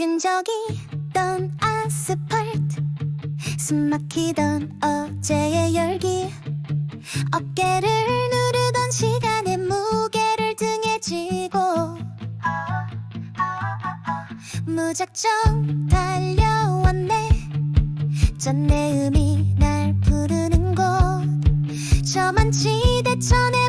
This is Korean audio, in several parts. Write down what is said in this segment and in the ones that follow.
끈적이 던 아스팔트 숨 막히던 어제의 열기. 어깨를 누르던 시간의 무게를 등에 지고 무작정 달려왔네. 짠내 음이 날 부르는 곳. 저만치 대천에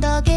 cuando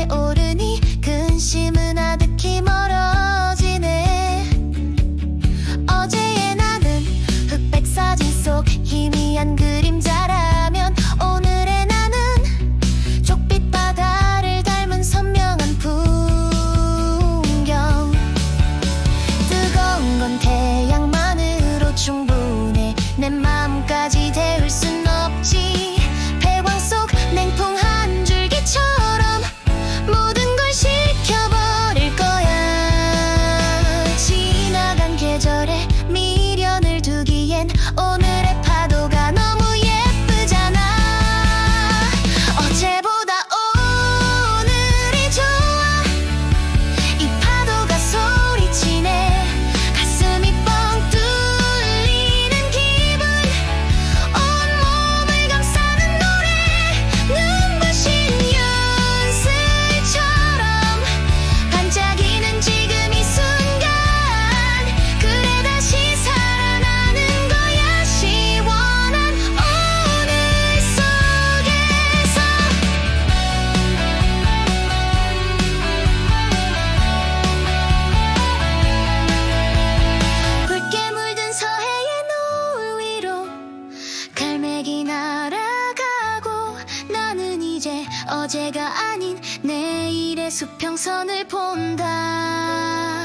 어제가 아닌 내일의 수평선을 본다.